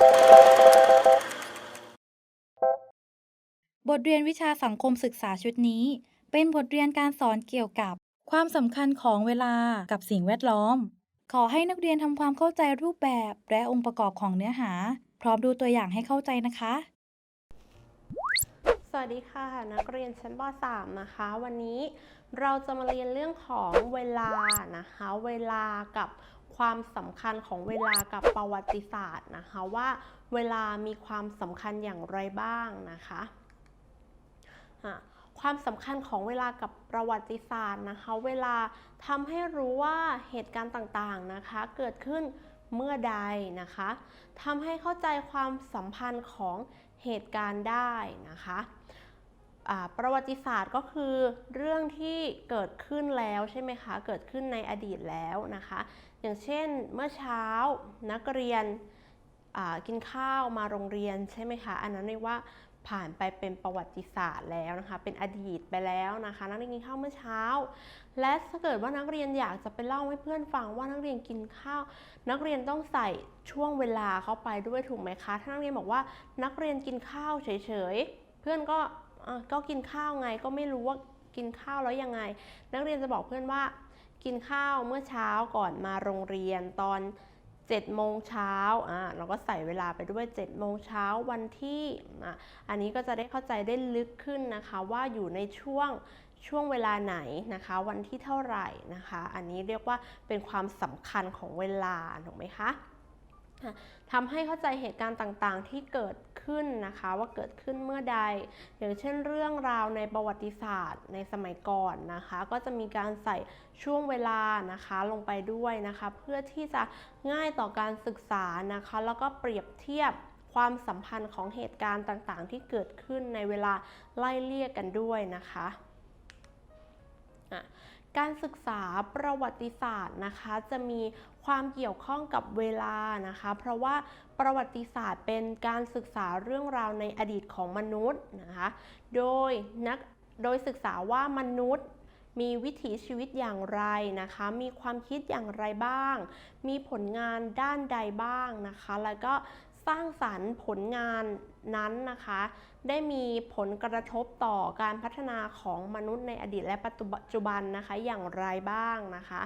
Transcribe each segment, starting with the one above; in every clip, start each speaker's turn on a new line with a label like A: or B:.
A: บทเรียนวิชาสังคมศึกษาชุดนี้ เป็นบทเรียนการสอนเกี่ยวกับ ความสำคัญของเวลากับสิ่งแวดล้อม ขอให้นักเรียนทำความเข้าใจรูปแบบและองค์ประกอบของเนื้อหา พร้อมดูตัวอย่างให้เข้าใจนะคะ
B: สวัสดีค่ะ นักเรียนชั้นป .3 นะคะ วันนี้เราจะมาเรียนเรื่องของเวลานะคะ เวลากับ ความสำคัญของเวลากับประวัติศาสตร์นะคะว่าเวลามีความสำคัญอย่างไรบ้างนะคะะความสำคัญของเวลากับประวัติศาสตร์นะคะ เวลาทำให้รู้ว่าเหตุการณ์ต่างๆนะคะ เกิดขึ้นเมื่อใดนะคะทำให้เข้าใจความสัมพันธ์ของเหตุการณ์ได้นะคะ ประวัติศาสตร์ก็คือเรื่องที่เกิดขึ้นแล้วใช่ไหมคะ เกิดขึ้นในอดีตแล้วนะคะ อย่างเช่นเมื่อเช้านักเรียนกินข้าวมาโรงเรียนใช่ไหมคะ อันนั้นเรียกว่าผ่านไปเป็นประวัติศาสตร์แล้วนะคะ เป็นอดีตไปแล้วนะคะ นักเรียนกินข้าวเมื่อเช้า และถ้าเกิดว่านักเรียนอยากจะไปเล่าให้เพื่อนฟังว่านักเรียนกินข้าว นักเรียนต้องใส่ช่วงเวลาเข้าไปด้วยถูกไหมคะ ถ้านักเรียนบอกว่านักเรียนกินข้าวเฉยๆ เพื่อนก็ ก็กินข้าวไงก็ไม่รู้ว่ากินข้าวแล้วยังไง นักเรียนจะบอกเพื่อนว่า กินข้าวเมื่อเช้าก่อนมาโรงเรียนตอน7โมงเช้าอะเราก็ใส่เวลาไปด้วย7โมงเช้าวันที่อะอันนี้ก็จะได้เข้าใจได้ลึกขึ้นนะคะ ว่าอยู่ในช่วงช่วงเวลาไหนนะคะ วันที่เท่าไหร่นะคะ อันนี้เรียกว่าเป็นความสำคัญของเวลาถูกไหมคะ ทำให้เข้าใจเหตุการณ์ต่างๆ ที่เกิดขึ้นนะคะ ว่าเกิดขึ้นเมื่อใด อย่างเช่นเรื่องราวในประวัติศาสตร์ ในสมัยก่อนนะคะ ก็จะมีการใส่ช่วงเวลานะคะลงไปด้วยนะคะ เพื่อที่จะง่ายต่อการศึกษานะคะ แล้วก็เปรียบเทียบความสัมพันธ์ของเหตุการณ์ต่างๆ ที่เกิดขึ้นในเวลาไล่เลี่ยกันด้วยนะคะอะ การศึกษาประวัติศาสตร์นะคะ จะมีความเกี่ยวข้องกับเวลานะคะ เพราะว่าประวัติศาสตร์เป็นการศึกษาเรื่องราวในอดีตของมนุษย์นะคะโดยนักโดยศึกษาว่ามนุษย์มีวิถีชีวิตอย่างไรนะคะ มีความคิดอย่างไรบ้าง มีผลงานด้านใดบ้างนะคะ แล้วก็ สร้างสรรค์ผลงานนั้นนะคะ ได้มีผลกระทบต่อการพัฒนาของมนุษย์ในอดีตและปัจจุบันนะคะอย่างไรบ้างนะคะ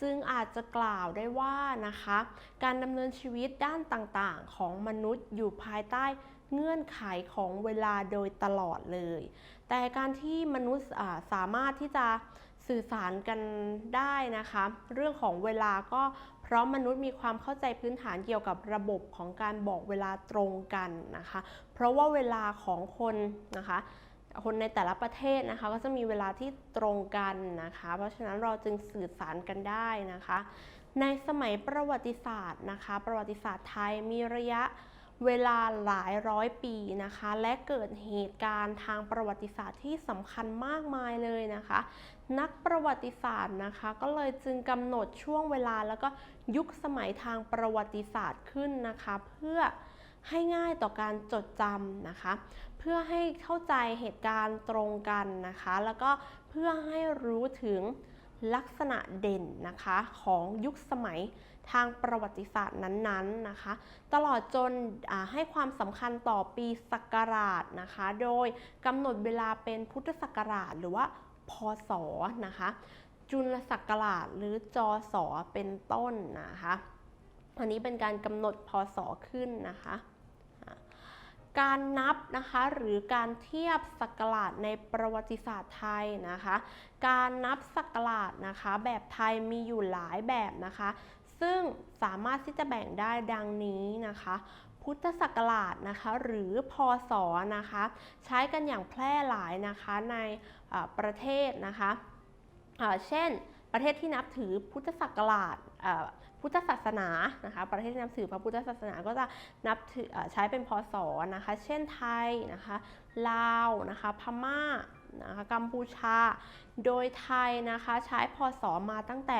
B: จึงอาจจะกล่าวได้ว่านะคะ การดำเนินชีวิตด้านต่างๆ ของมนุษย์อยู่ภายใต้เงื่อนไขของเวลาโดยตลอดเลย แต่การที่มนุษย์สามารถที่จะสื่อสารกันได้นะคะ เรื่องของเวลาก็เราะมนุษย์มีความเข้าใจพื้นฐานเกี่ยวกับระบบของการบอกเวลาตรงกันนะคะ เพราะว่าเวลาของคนนะคะคนในแต่ละประเทศนะคะก็จะมีเวลาที่ตรงกันนะคะ เพราะฉะนั้นเราจึงสื่อสารกันได้นะคะ ในสมัยประวัติศาสตร์นะคะ ประวัติศาสตร์ไทยมีระยะ เวลาหลายร้อยปีนะคะ และเกิดเหตุการณ์ทางประวัติศาสตร์ที่สำคัญมากมายเลยนะคะ นักประวัติศาสตร์นะคะ ก็เลยจึงกำหนดช่วงเวลาแล้วก็ยุคสมัยทางประวัติศาสตร์ขึ้นนะคะ เพื่อให้ง่ายต่อการจดจำนะคะ เพื่อให้เข้าใจเหตุการณ์ตรงกันนะคะ แล้วก็เพื่อให้รู้ถึงลักษณะเด่นนะคะของยุคสมัย ทางประวัติศาสตร์นั้นๆนะคะ ตลอดจนให้ความสำคัญต่อปีศักราชนะคะ โดยกำหนดเวลาเป็นพุทธศักราชหรือว่าพศนะคะ จุลศักราชหรือจศเป็นต้นนะคะอันนี้เป็นการกำหนดพศขึ้นนะคะการนับนะคะหรือการเทียบศักราชในประวัติศาสตร์ไทยนะคะ การนับศักราชนะคะ แบบไทยมีอยู่หลายแบบนะคะ ซึ่งสามารถที่จะแบ่งได้ดังนี้นะคะ พุทธศักราชนะคะหรือพศนะคะ ใช้กันอย่างแพร่หลายนะคะในประเทศนะคะเอ่อเช่น ประเทศที่นับถือพุทธศักราชพุทธศาสนานะคะประเทศที่นับถือพระพุทธศาสนาก็จะนับถือเอ่อใช้เป็นพศนะคะ เช่นไทยนะคะลาวนะคะพม่านะคะกัมพูชา โดยไทยนะคะใช้พศมาตั้งแต่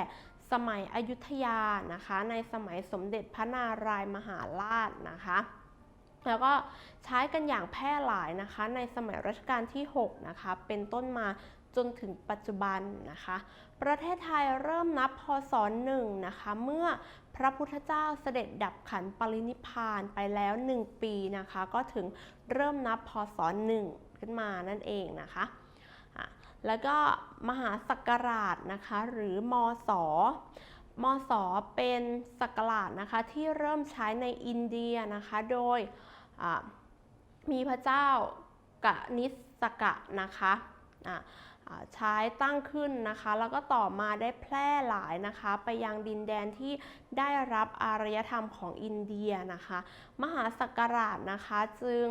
B: สมัยอยุธยานะคะ ในสมัยสมเด็จพระนารายมหาราชนะคะแล้วก็ใช้กันอย่างแพร่หลายนะคะ ในสมัยรัชกาลที่ 6 นะคะ เป็นต้นมาจนถึงปัจจุบันนะคะ ประเทศไทยเริ่มนับพศหนึ่งนะคะ เมื่อพระพุทธเจ้าเสด็จดับขันปรินิพานไปแล้ว 1 ปีนะคะ ก็ถึงเริ่มนับพศหนึ่งขึ้นมานั่นเองนะคะ แล้วก็มหาศักราชนะคะหรือมศมศเป็นศักราชนะคะที่เริ่มใช้ในอินเดียนะคะโดยมีพระเจ้ากนิสกะนะคะใช้ตั้งขึ้นนะคะ แล้วก็ต่อมาได้แพร่หลายนะคะ ไปยังดินแดนที่ได้รับอารยธรรมของอินเดียนะคะ มหาศักราชนะคะจึง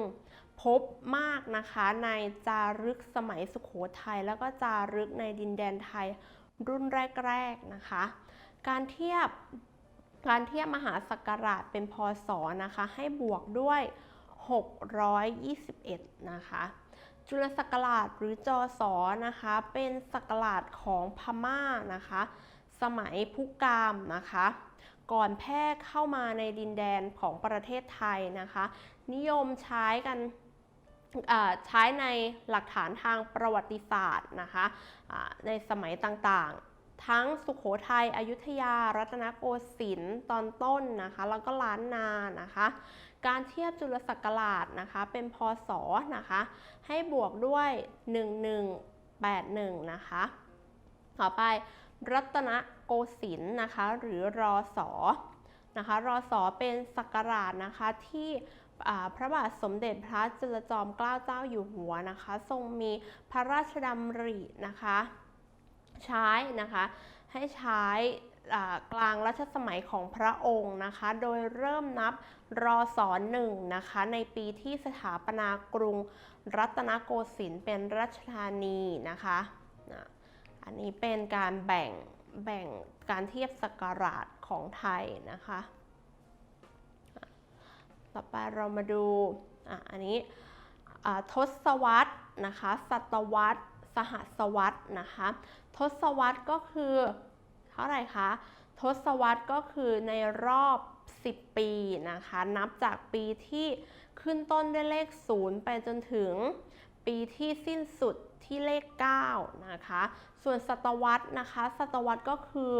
B: พบมากนะคะในจารึกสมัยสุขโขทัยแล้วก็จารึกในดินแดนไทยรุ่นแรกๆนะคะ การเทียบการเทียบมหาศักราชเป็นพศนะคะ ให้บวกด้วย 621 นะคะ จุลศักราชหรือจอสอนะคะ เป็นศักราชของพม่านะคะ สมัยพุกามนะคะ ก่อนแพร่เข้ามาในดินแดนของประเทศไทยนะคะ นิยมใช้กัน ใช้ในหลักฐานทางประวัติศาสตร์นะคะในสมัยต่างๆ ทั้งสุขโขทัยอยุธยา รัตนโกสินทร์ตอนต้นนะคะแล้วก็ล้านนานะคะ การเทียบจุลศักราชนะคะเป็นพศนะคะให้บวกด้วย 1181 นะคะ ต่อไปรัตนโกสินทร์นะคะหรือรอสอนะคะรอสอเป็นศักราชนะคะที่ พระบาทสมเด็จพระจุลจอมเกล้าเจ้าอยู่หัวนะคะ ทรงมีพระราชดำรินะคะ ใช้นะคะให้ใช้กลางรัชสมัยของพระองค์นะคะ โดยเริ่มนับรอสอหนึ่งนะคะ ในปีที่สถาปนากรุงรัตนโกสินทร์เป็นรัชธานีนะคะนะอันนี้เป็นการแบ่งแบ่งการเทียบศักราชของไทยนะคะ ต่อไปเรามาดูอะอันนี้ทศวรรษนะคะศตวรรษ สหัสวรรษนะคะทศวรรษก็คือเท่าไหร่คะทศวรรษก็คือในรอบ 10 ปีนะคะนับจากปีที่ขึ้นต้นด้วยเลข 0 ไปจนถึงปีที่สิ้นสุดที่เลข 9 นะคะ ส่วนศตวรรษนะคะศตวรรษก็คือ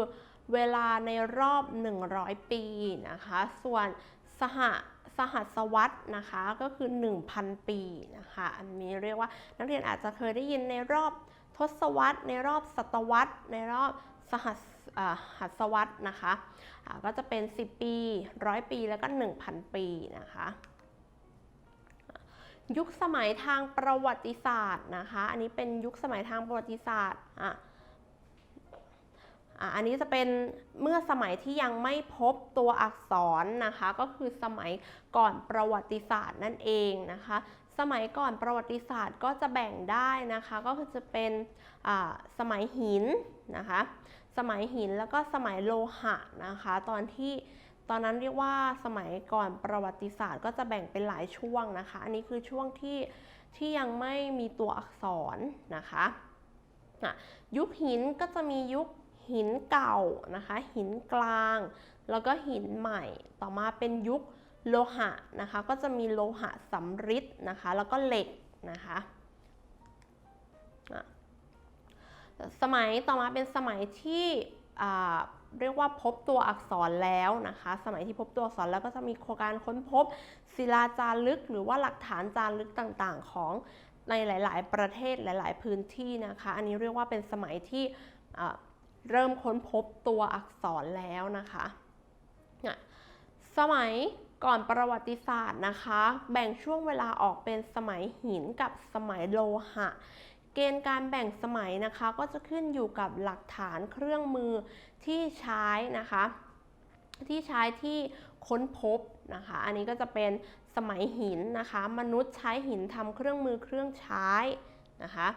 B: เวลาในรอบ 100 ปีนะคะ ส่วนสห หัสวรรษนะคะ ก็คือ 1,000 ปีนะคะ อันนี้เรียกว่านักเรียนอาจจะเคยได้ยินในรอบทศวรรษ ในรอบศตวรรษ ในรอบสหัสหัสวรรษนะคะอ่าก็จะเป็น 10 ปี 100 ปี แล้วก็ 1,000 ปีนะคะยุคสมัยทางประวัติศาสตร์นะคะ อันนี้เป็นยุคสมัยทางประวัติศาสตร์อะ อันนี้จะเป็นเมื่อสมัยที่ยังไม่พบตัวอักษรนะคะ ก็คือสมัยก่อนประวัติศาสตร์นั่นเองนะคะ สมัยก่อนประวัติศาสตร์ก็จะแบ่งได้นะคะ ก็คือจะเป็นสมัยหินนะคะ สมัยหินแล้วก็สมัยโลหะนะคะ ตอนที่ตอนนั้นเรียกว่าสมัยก่อนประวัติศาสตร์ก็จะแบ่งเป็นหลายช่วงนะคะ อันนี้คือช่วงที่ที่ยังไม่มีตัวอักษรนะคะ ยุคหินก็จะมียุค หินเก่านะคะหินกลาง แล้วก็หินใหม่ต่อมาเป็นยุคโลหะนะคะก็จะมีโลหะสำริดนะคะแล้วก็เหล็กนะคะสมัยต่อมาเป็นสมัยที่เรียกว่าพบตัวอักษรแล้วนะคะ สมัยที่พบตัวอักษรแล้วก็จะมีโครงการค้นพบศิลาจารึก หรือว่าหลักฐานจารึกต่างๆ ของในหลาย ๆ ประเทศหลาย ๆ พื้นที่นะคะ อันนี้เรียกว่าเป็นสมัยที่ เริ่มค้นพบตัวอักษรแล้วนะคะอะสมัยก่อนประวัติศาสตร์นะคะ แบ่งช่วงเวลาออกเป็นสมัยหินกับสมัยโลหะ เกณฑ์การแบ่งสมัยนะคะก็จะขึ้นอยู่กับหลักฐานเครื่องมือที่ใช้นะคะ ที่ใช้ที่ค้นพบนะคะ อันนี้ก็จะเป็นสมัยหินนะคะ มนุษย์ใช้หินทำเครื่องมือเครื่องใช้นะคะ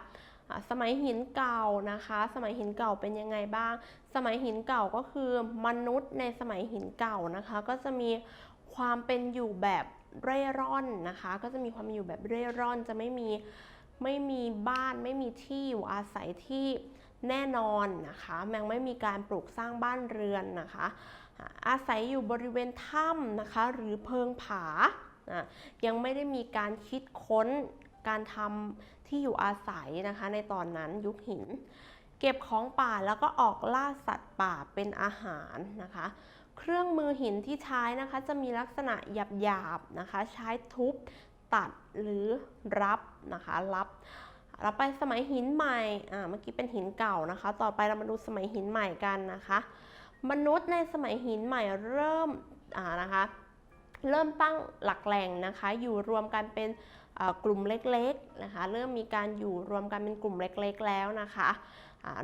B: สมัยหินเก่านะคะ สมัยหินเก่าเป็นยังไงบ้าง สมัยหินเก่าก็คือมนุษย์ในสมัยหินเก่านะคะ ก็จะมีความเป็นอยู่แบบเร่ร่อนนะคะ ก็จะมีความเป็นอยู่แบบเร่ร่อนจะไม่มีไม่มีบ้านไม่มีที่อยู่อาศัยที่แน่นอนนะคะยังไม่มีการปลูกสร้างบ้านเรือนนะคะ อาศัยอยู่บริเวณถ้ำนะคะ หรือเพิงผายังไม่ได้มีการคิดค้น การทำที่อยู่อาศัยนะคะในตอนนั้นยุคหิน เก็บของป่าแล้วก็ออกล่าสัตว์ป่าเป็นอาหารนะคะ เครื่องมือหินที่ใช้นะคะจะมีลักษณะหยาบๆนะคะใช้ทุบตัดหรือรับนะคะรับเราไปสมัยหินใหม่ อ่า เมื่อกี้เป็นหินเก่านะคะ ต่อไปเรามาดูสมัยหินใหม่กันนะคะ มนุษย์ในสมัยหินใหม่เริ่ม อ่า นะคะ เริ่มตั้งหลักแหล่งนะคะ อยู่รวมกันเป็น กลุ่มเล็กๆนะคะ เริ่มมีการอยู่รวมกันเป็นกลุ่มเล็กๆแล้วนะคะ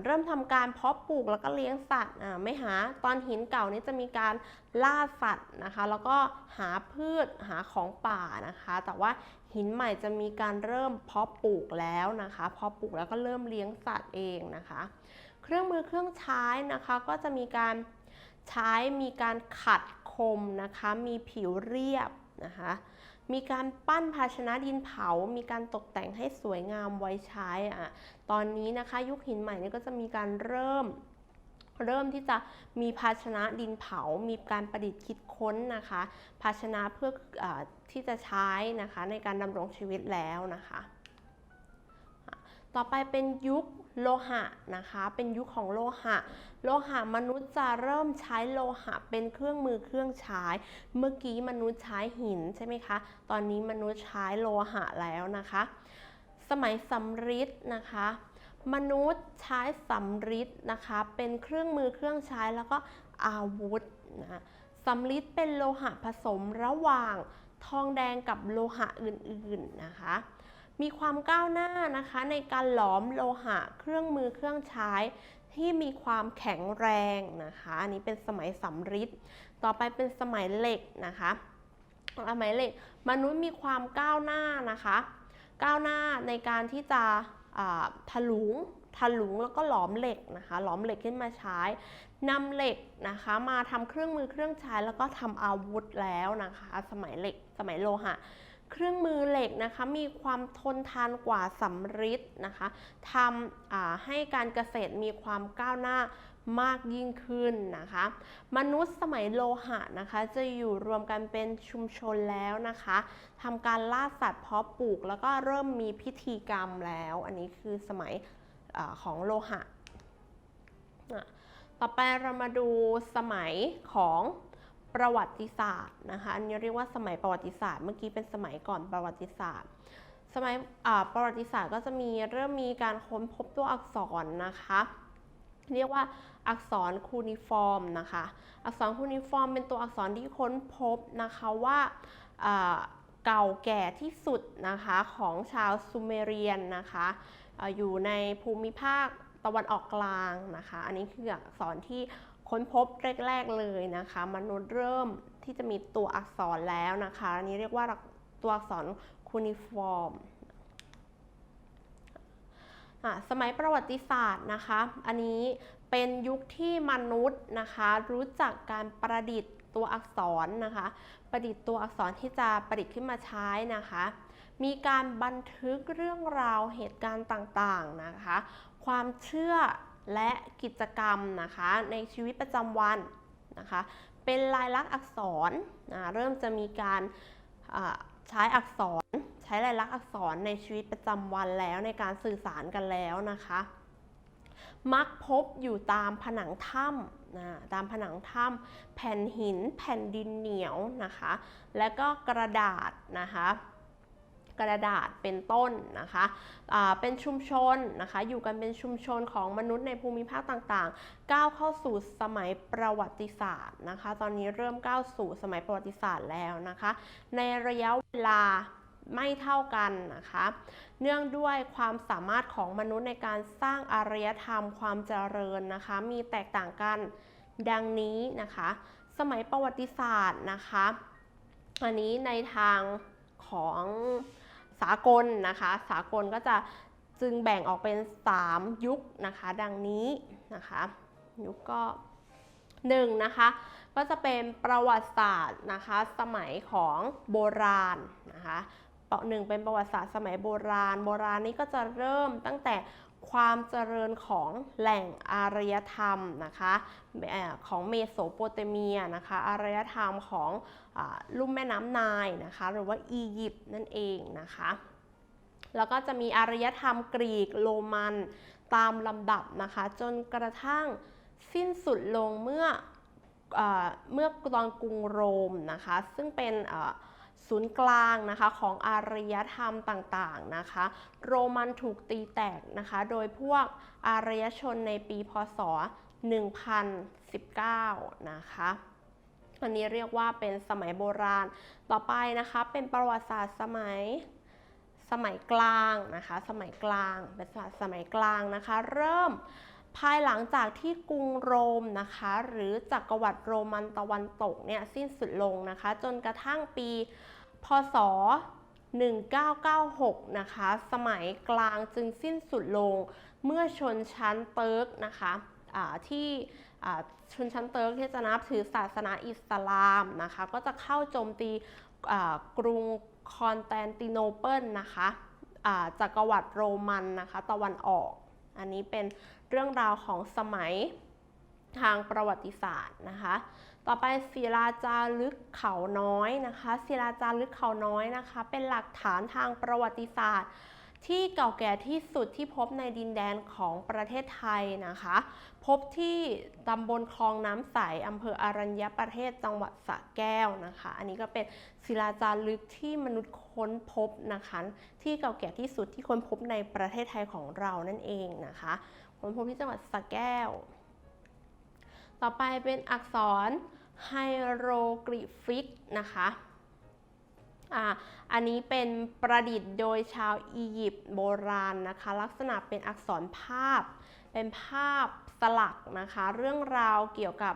B: เริ่มทำการเพาะปลูกแล้วก็เลี้ยงสัตว์ไม่หาตอนหินเก่านี้จะมีการล่าสัตว์นะคะ แล้วก็หาพืชหาของป่านะคะ แต่ว่าหินใหม่จะมีการเริ่มเพาะปลูกแล้วนะคะเพาะปลูกแล้วก็เริ่มเลี้ยงสัตว์เองนะคะ เครื่องมือเครื่องใช้นะคะก็จะมีการใช้มีการขัดคมนะคะ มีผิวเรียบนะคะ มีการปั้นภาชนะดินเผา มีการตกแต่งให้สวยงามไว้ใช้อะตอนนี้นะคะยุคหินใหม่นี่ก็จะมีการเริ่มเริ่มที่จะมีภาชนะดินเผา มีการประดิษฐ์คิดค้นนะคะ ภาชนะเพื่ออที่จะใช้นะคะในการดำรงชีวิตแล้วนะคะ ต่อไปเป็นยุคโลหะนะคะ เป็นยุคของโลหะ โลหะมนุษย์จะเริ่มใช้โลหะเป็นเครื่องมือเครื่องใช้ เมื่อกี้มนุษย์ใช้หินใช่ไหมคะ ตอนนี้มนุษย์ใช้โลหะแล้วนะคะ สมัยสำริดนะคะ มนุษย์ใช้สำริดนะคะ เป็นเครื่องมือเครื่องใช้แล้วก็อาวุธนะสำริดเป็นโลหะผสมระหว่างทองแดงกับโลหะอื่นๆนะคะ มีความก้าวหน้านะคะในการหลอมโลหะเครื่องมือเครื่องใช้ ที่มีความแข็งแรงนะคะ อันนี้เป็นสมัยสำริดต่อไปเป็นสมัยเหล็กนะคะสมัยเหล็กมนุษย์มีความก้าวหน้านะคะ ก้าวหน้าในการที่จะถลุงถลุงแล้วก็หลอมเหล็กนะคะ หลอมเหล็กขึ้นมาใช้นำเหล็กนะคะ มาทำเครื่องมือเครื่องใช้แล้วก็ทำอาวุธแล้วนะคะ สมัยเหล็ก สมัยโลหะ เครื่องมือเหล็กนะคะมีความทนทานกว่าสำริดนะคะทำให้การเกษตรมีความก้าวหน้ามากยิ่งขึ้นนะคะ มนุษย์สมัยโลหะนะคะ จะอยู่รวมกันเป็นชุมชนแล้วนะคะทำการล่าสัตว์เพาะปลูก แล้วก็เริ่มมีพิธีกรรมแล้ว อันนี้คือสมัยอของโลหะ ต่อไปเรามาดูสมัยของ ประวัติศาสตร์นะคะอันนี้เรียกว่าสมัยประวัติศาสตร์ เมื่อกี้เป็นสมัยก่อนประวัติศาสตร์ สมัยประวัติศาสตร์ก็จะมีเริ่มมีการค้นพบตัวอักษรนะคะ เรียกว่าอักษรคูนิฟอร์มนะคะ อักษรคูนิฟอร์มเป็นตัวอักษรที่ค้นพบนะคะว่าเก่าแก่ที่สุดนะคะของชาวซูเมเรียนนะคะออยู่ในภูมิภาคตะวันออกกลางนะคะ อันนี้คืออักษรที่ ค้นพบแรก ๆเลยนะคะ มนุษย์เริ่มที่จะมีตัวอักษรแล้วนะคะ อันนี้เรียกว่าตัวอักษรคูนิฟอร์มอะสมัยประวัติศาสตร์นะคะ อันนี้เป็นยุคที่มนุษย์นะคะ รู้จักการประดิษฐ์ตัวอักษรนะคะ ประดิษฐ์ตัวอักษรที่จะประดิษฐ์ขึ้นมาใช้นะคะ มีการบันทึกเรื่องราวเหตุการณ์ต่างๆนะคะ ความเชื่อ และกิจกรรมนะคะในชีวิตประจำวันนะคะเป็นลายลักษณ์อักษรนะเริ่มจะมีการใช้อักษร ใช้ลายลักษณ์อักษรในชีวิตประจำวันแล้วในการสื่อสารกันแล้วนะคะ มักพบอยู่ตามผนังถ้ำนะตามผนังถ้ำแผ่นหิน แผ่นดินเหนียวนะคะ และก็กระดาษนะคะ กระดาษเป็นต้นนะคะอ่าเป็นชุมชนนะคะ อยู่กันเป็นชุมชนของมนุษย์ในภูมิภาคต่างๆ ก้าวเข้าสู่สมัยประวัติศาสตร์นะคะ ตอนนี้เริ่มก้าวสู่สมัยประวัติศาสตร์แล้วนะคะ ในระยะเวลาไม่เท่ากันนะคะ เนื่องด้วยความสามารถของมนุษย์ในการสร้างอารยธรรมความเจริญนะคะ มีแตกต่างกันดังนี้นะคะ สมัยประวัติศาสตร์นะคะ อันนี้ในทางของ สากลนะคะ สากลก็จะจึงแบ่งออกเป็น 3 ยุคนะคะ ดังนี้นะคะ ยุคก็หนึ่งนะคะ ก็จะเป็นประวัติศาสตร์นะคะ สมัยของโบราณนะคะเปาะหนึ่งเป็นประวัติศาสตร์สมัยโบราณ โบราณนี้ก็จะเริ่มตั้งแต่ ความเจริญของแหล่งอารยธรรมนะคะของเมโสโปเตเมียนะคะอารยธรรมของอลุ่มแม่น้ำไนายนะคะหรือว่าอียิปต์นั่นเองนะคะแล้วก็จะมีอารยธรรมกรีกโรมันตามลำดับนะคะจนกระทั่งสิ้นสุดลงเมื่อเอเมื่อตอนกรุงโรมนะคะซึ่งเป็นอ ศูนย์กลางนะคะของอารยธรรมต่างๆนะคะ โรมันถูกตีแตกนะคะ โดยพวกอารยชนในปีพศ 1019 นะคะอันนี้เรียกว่าเป็นสมัยโบราณ ต่อไปนะคะเป็นประวัติศาสตร์สมัยสมัยกลางนะคะ สมัยกลางเป็นศาสตร์สมัยกลางนะคะ เริ่ม ภายหลังจากที่กรุงโรมนะคะ หรือจักรวรรดิโรมันตะวันตกเนี่ยสิ้นสุดลงนะคะ จนกระทั่งปี พศ 1996 นะคะ สมัยกลางจึงสิ้นสุดลง เมื่อชนชั้นเติร์กนะคะที่ชนชั้นเติร์กที่จะนับถือศาสนาอิสลามนะคะ ก็จะเข้าโจมตีกรุงคอนสแตนติโนเปิลนะคะจักรวรรดิโรมันนะคะ ตะวันออก อันนี้เป็น เรื่องราวของสมัยทางประวัติศาสตร์นะคะ ต่อไปศิลาจารึกเขาน้อยนะคะศิลาจารึกเขาน้อยนะคะ เป็นหลักฐานทางประวัติศาสตร์ ที่เก่าแก่ที่สุดที่พบในดินแดนของประเทศไทยนะคะ พบที่ตำบลคลองน้ำใสอำเภออารัญญประเทศจังหวัดสระแก้วนะคะ อันนี้ก็เป็นศิลาจารึกที่มนุษย์ค้นพบนะคะ ที่เก่าแก่ที่สุดที่ค้นพบในประเทศไทยของเรานั่นเองนะคะ ค้นพบที่จังหวัดสระแก้ว ต่อไปเป็นอักษรไฮโรกริฟิกนะคะอ่าอันนี้เป็นประดิษฐ์โดยชาวอียิปต์โบราณนะคะ ลักษณะเป็นอักษรภาพ เป็นภาพสลักนะคะ เรื่องราวเกี่ยวกับ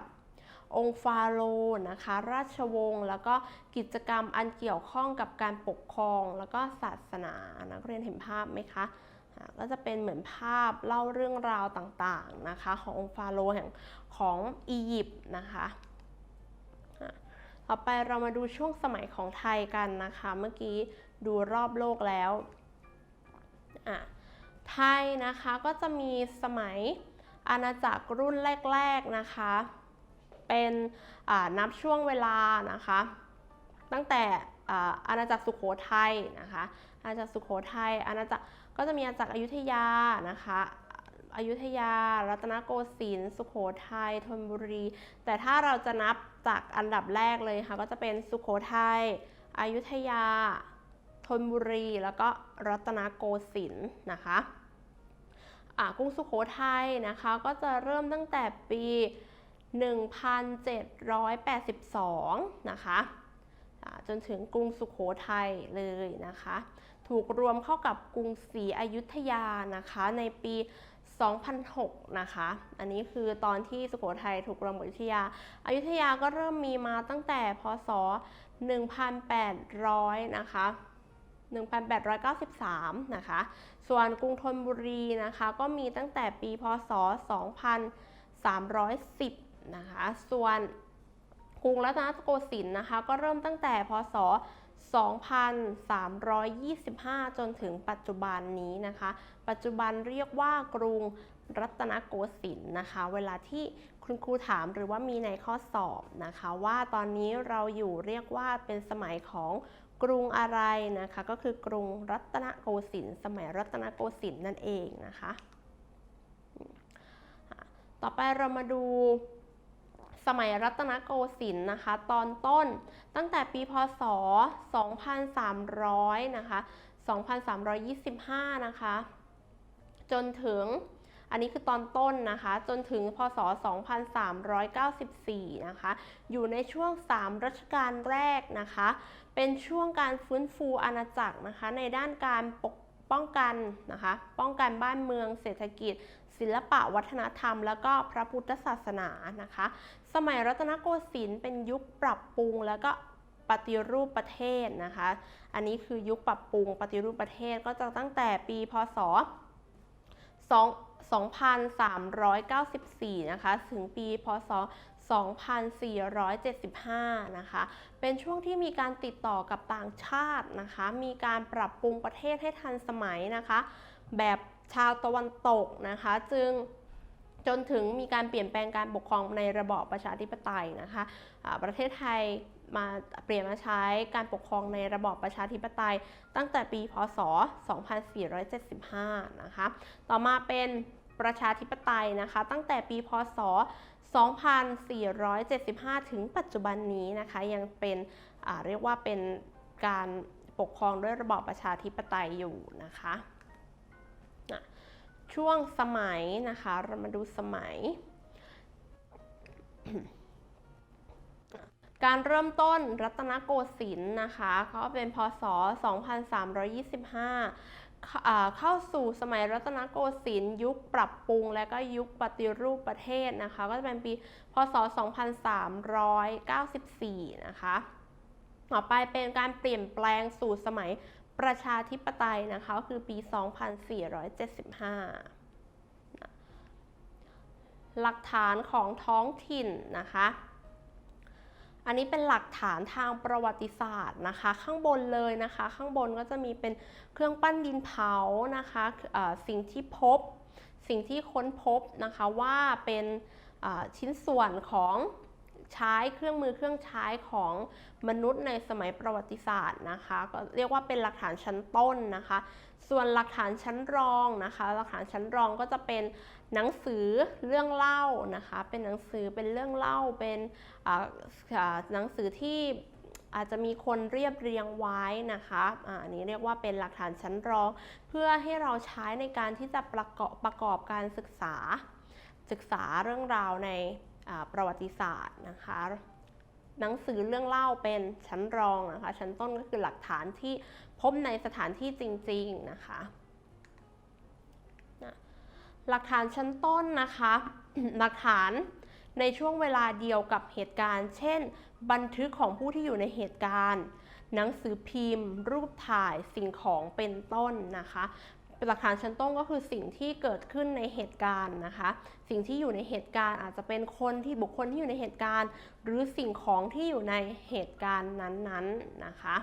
B: องค์ฟาโรห์นะคะ ราชวงศ์แล้วก็กิจกรรมอันเกี่ยวข้องกับการปกครอง แล้วก็ศาสนานักเรียนเห็นภาพไหมคะ ก็จะเป็นเหมือนภาพเล่าเรื่องราวต่างๆนะคะขององค์ฟาโรห์แห่งของอียิปต์นะคะต่อไปเรามาดูช่วงสมัยของไทยกันนะคะ เมื่อกี้ดูรอบโลกแล้วอะไทยนะคะก็จะมีสมัยอาณาจักรรุ่นแรกๆนะคะ เป็นนับช่วงเวลานะคะ ตั้งแต่อาอาณาจักรสุโขทัยนะคะอาณาจักรสุโขทัยอาณาจักร ก็จะมีอาณากรอยุธยานะคะอายุธยา รัตนโกสินทร์ สุโขทัย ธนบุรี แต่ถ้าเราจะนับจากอันดับแรกเลยค่ะ ก็จะเป็นสุโขทัย อายุธยา ธนบุรี แล้วก็รัตนโกสินทร์นะคะอ่ากรุงสุโขทัยนะคะ ก็จะเริ่มตั้งแต่ปี 1782 นะคะ จนถึงกรุงสุขโขทัยเลยนะคะ ถูกรวมเข้ากับกรุงศรีอยุธยานะคะในปี 2006 นะคะ อันนี้คือตอนที่สุโขทัยถูกรวมกับอยุธยาอยุธยาก็เริ่มมีมาตั้งแต่พศ 1800 นะคะ 1893 นะคะ ส่วนกรุงธนบุรีนะคะ ก็มีตั้งแต่ปีพศ 2310 นะคะ ส่วนกรุงรัตนโกสินทร์นะคะ ก็เริ่มตั้งแต่พศ 2325 จนถึงปัจจุบันนี้นะคะ ปัจจุบันเรียกว่ากรุงรัตนโกสินทร์นะคะ เวลาที่คุณครูถามหรือว่ามีในข้อสอบนะคะ ว่าตอนนี้เราอยู่เรียกว่าเป็นสมัยของกรุงอะไรนะคะ ก็คือกรุงรัตนโกสินทร์สมัยรัตนโกสินทร์นั่นเองนะคะ ต่อไปเรามาดู สมัยรัตนโกสินทร์นะคะ ตอนต้นตั้งแต่ปีพศ 2300 นะคะ 2325 นะคะ จนถึงอันนี้คือตอนต้นนะคะ จนถึงพศ 2394 นะคะ อยู่ในช่วง 3 รัชกาลแรกนะคะ เป็นช่วงการฟื้นฟูอาณาจักรนะคะ ในด้านการปกป้องกันนะคะ ป้องกันบ้านเมืองเศรษฐกิจ ศิลปะวัฒนธรรม แล้วก็พระพุทธศาสนานะคะ สมัยรัตนโกสินทร์เป็นยุคปรับปรุงแล้วก็ปฏิรูปประเทศนะคะ อันนี้คือยุคปรับปรุงปฏิรูปประเทศก็จะตั้งแต่ปีพศ 2394 นะคะ ถึงปีพศ 2475 นะคะ เป็นช่วงที่มีการติดต่อกับต่างชาตินะคะ มีการปรับปรุงประเทศให้ทันสมัยนะคะ แบบชาวตะวันตกนะคะ จึง จนถึงมีการเปลี่ยนแปลงการปกครองในระบอบประชาธิปไตยนะคะอ่าประเทศไทยมาเปลี่ยนมาใช้การปกครองในระบอบประชาธิปไตย ตั้งแต่ปี พศ 2475 นะคะ ต่อมาเป็นประชาธิปไตยนะคะ ตั้งแต่ปี พศ 2475 ถึงปัจจุบันนี้นะคะ ยังเป็นเรียกว่าเป็นการปกครองด้วยระบอบประชาธิปไตยอยู่นะคะ ช่วงสมัยนะคะ เรามาดูสมัย การเริ่มต้นรัตนโกสินทร์นะคะก็เป็นพศ 2325เข้าอ่าเข้าสู่สมัยรัตนโกสินทร์ยุคปรับปรุง และก็ยุคปฏิรูปประเทศนะคะ ก็จะเป็นปี พศ 2394 นะคะ ต่อไปเป็นการเปลี่ยนแปลงสู่สมัย ประชาธิปไตยนะคะก็คือปี 2475 หลักฐานของท้องถิ่นนะคะ อันนี้เป็นหลักฐานทางประวัติศาสตร์นะคะ ข้างบนเลยนะคะ ข้างบนก็จะมีเป็นเครื่องปั้นดินเผานะคะสิ่งที่พบ สิ่งที่ค้นพบนะคะว่าเป็นชิ้นส่วนของ ใช้เครื่องมือเครื่องใช้ของมนุษย์ในสมัยประวัติศาสตร์นะคะ ก็เรียกว่าเป็นหลักฐานชั้นต้นนะคะ ส่วนหลักฐานชั้นรองนะคะ หลักฐานชั้นรองก็จะเป็นหนังสือเรื่องเล่านะคะ เป็นหนังสือเป็นเรื่องเล่าเป็นหนังสือที่อาจจะมีคนเรียบเรียงไว้นะคะอันนี้เรียกว่าเป็นหลักฐานชั้นรอง เพื่อให้เราใช้ในการที่จะประกอบประกอบการศึกษา ศึกษาเรื่องราวใน ประวัติศาสตร์นะคะหนังสือเรื่องเล่าเป็นชั้นรองนะคะ ชั้นต้นก็คือหลักฐานที่พบในสถานที่จริง ๆ นะคะ หลักฐานชั้นต้นนะคะ หลักฐานในช่วงเวลาเดียวกับเหตุการณ์ เช่น บันทึกของผู้ที่อยู่ในเหตุการณ์ หนังสือพิมพ์ รูปถ่ายสิ่งของเป็นต้นนะคะ หลักฐานชั้นต้นก็คือสิ่งที่เกิดขึ้นในเหตุการณ์นะคะ สิ่งที่อยู่ในเหตุการณ์อาจจะเป็นคนที่บุคคลที่อยู่ในเหตุการณ์ หรือสิ่งของที่อยู่ในเหตุการณ์นั้นๆนะคะ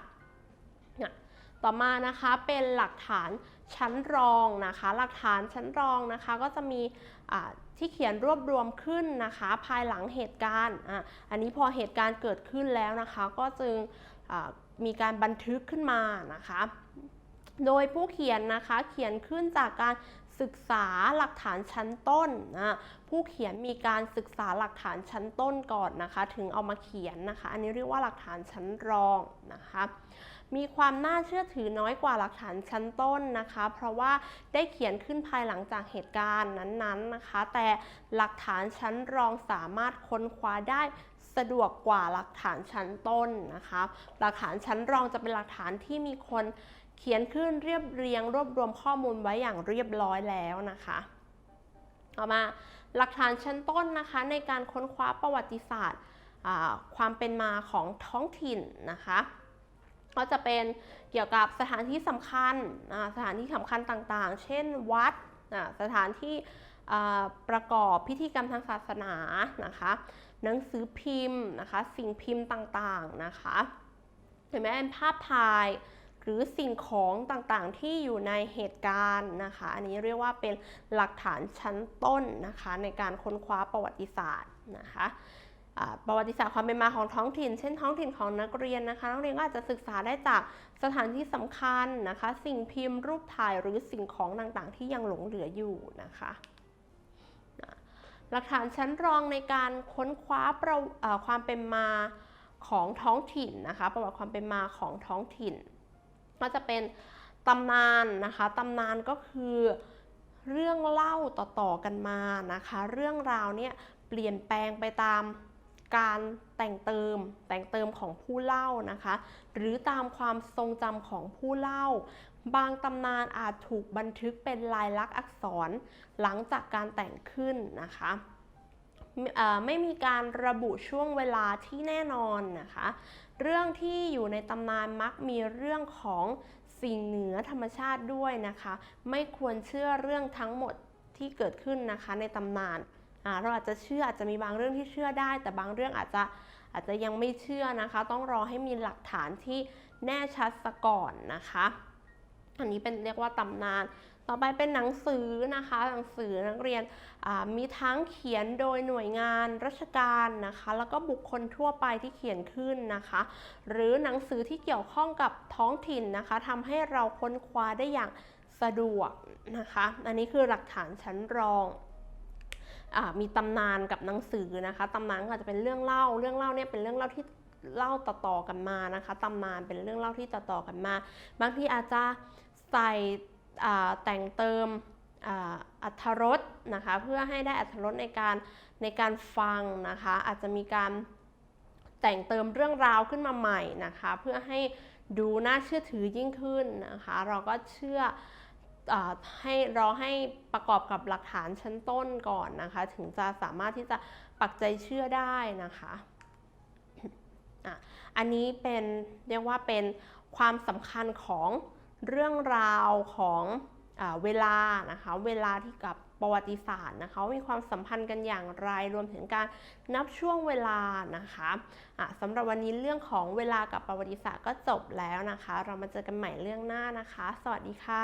B: ต่อมานะคะเป็นหลักฐานชั้นรองนะคะ หลักฐานชั้นรองนะคะก็จะมีที่เขียนรวบรวมขึ้นนะคะ ภายหลังเหตุการณ์ออันนี้พอเหตุการณ์เกิดขึ้นแล้วนะคะ ก็จึงมีการบันทึกขึ้นมานะคะ โดยผู้เขียนนะคะเขียนขึ้นจากการศึกษาหลักฐานชั้นต้นนะผู้เขียนมีการศึกษาหลักฐานชั้นต้นก่อนนะคะ ถึงเอามาเขียนนะคะ อันนี้เรียกว่าหลักฐานชั้นรองนะคะมีความน่าเชื่อถือน้อยกว่าหลักฐานชั้นต้นนะคะ เพราะว่าได้เขียนขึ้นภายหลังจากเหตุการณ์นั้นๆนะคะ แต่หลักฐานชั้นรองสามารถค้นคว้าได้สะดวกกว่าหลักฐานชั้นต้นนะคะ หลักฐานชั้นรองจะเป็นหลักฐานที่มีคน เขียนขึ้นเรียบเรียง รวบรวมข้อมูลไว้อย่างเรียบร้อยแล้วนะคะต่อมาหลักฐานชั้นต้นนะคะในการค้นคว้าประวัติศาสตร์ความเป็นมาของท้องถิ่นนะคะก็จะเป็นเกี่ยวกับสถานที่สำคัญสถานที่สำคัญต่างๆ เช่นวัดสถานที่ประกอบพิธีกรรมทางศาสนานะคะหนังสือพิมพ์นะคะสิ่งพิมพ์ต่างๆนะคะหรือแม้เป็นภาพถ่าย หรือสิ่งของต่างๆที่อยู่ในเหตุการณ์นะคะ อันนี้เรียกว่าเป็นหลักฐานชั้นต้นนะคะในการค้นคว้าประวัติศาสตร์นะคะประวัติศาสตร์ความเป็นมาของท้องถิ่น เช่นท้องถิ่นของนักเรียนนะคะ นักเรียนก็อาจจะศึกษาได้จากสถานที่สำคัญนะคะ สิ่งพิมพ์รูปถ่ายหรือสิ่งของต่างๆ ที่ยังหลงเหลืออยู่นะคะหลักฐานชั้นรองในการค้นคว้าประความเป็นมาของท้องถิ่นนะคะ ประวัติความเป็นมาของท้องถิ่น ก็จะเป็นตำนานนะคะตำนานก็คือเรื่องเล่าต่อๆกันมานะคะ เรื่องราวเนี่ยเปลี่ยนแปลงไปตามการแต่งเติมแต่งเติมของผู้เล่านะคะ หรือตามความทรงจำของผู้เล่า บางตำนานอาจถูกบันทึกเป็นลายลักษณ์อักษร หลังจากการแต่งขึ้นนะคะไม่เอ่อไม่มีการระบุช่วงเวลาที่แน่นอนนะคะ เรื่องที่อยู่ในตำนานมักมีเรื่องของสิ่งเหนือธรรมชาติด้วยนะคะ ไม่ควรเชื่อเรื่องทั้งหมดที่เกิดขึ้นนะคะในตำนานเราอาจจะเชื่ออาจจะมีบางเรื่องที่เชื่อได้ แต่บางเรื่องอาจจะอาจจะยังไม่เชื่อนะคะ ต้องรอให้มีหลักฐานที่แน่ชัดซะก่อนนะคะ อันนี้เป็นเรียกว่าตำนาน ต่อไปเป็นหนังสือนะคะ หนังสือนักเรียนมีทั้งเขียนโดยหน่วยงานราชการนะคะ แล้วก็บุคคลทั่วไปที่เขียนขึ้นนะคะ หรือหนังสือที่เกี่ยวข้องกับท้องถิ่นนะคะทำให้เราค้นคว้าได้อย่างสะดวกนะคะ อันนี้คือหลักฐานชั้นรองอมีตำนานกับหนังสือนะคะตำนานก็จะเป็นเรื่องเล่า เรื่องเล่าเนี่ยเป็นเรื่องเล่าที่เล่าต่อๆกันมานะคะตำนานเป็นเรื่องเล่าที่ต่อๆกันมา บางทีอาจจะใส่ แต่งเติมอัธรสนะคะเพื่อให้ได้อัธรสในการในการฟังนะคะอาจจะมีการแต่งเติมเรื่องราวขึ้นมาใหม่นะคะเพื่อให้ดูน่าเชื่อถือยิ่งขึ้นนะคะเราก็เชื่ออให้รอให้ประกอบกับหลักฐานชั้นต้นก่อนนะคะถึงจะสามารถที่จะปักใจเชื่อได้นะคะอะอันนี้เป็นเรียกว่าเป็นความสำคัญของ เรื่องราวของอเวลานะคะเวลาที่กับประวัติศาสตร์นะคะมีความสัมพันธ์กันอย่างไรรวมถึงการนับช่วงเวลานะคะะสำหรับวันนี้เรื่องของเวลากับประวัติศาสตร์ก็จบแล้วนะคะ เรามาเจอกันใหม่เรื่องหน้านะคะ สวัสดีค่ะ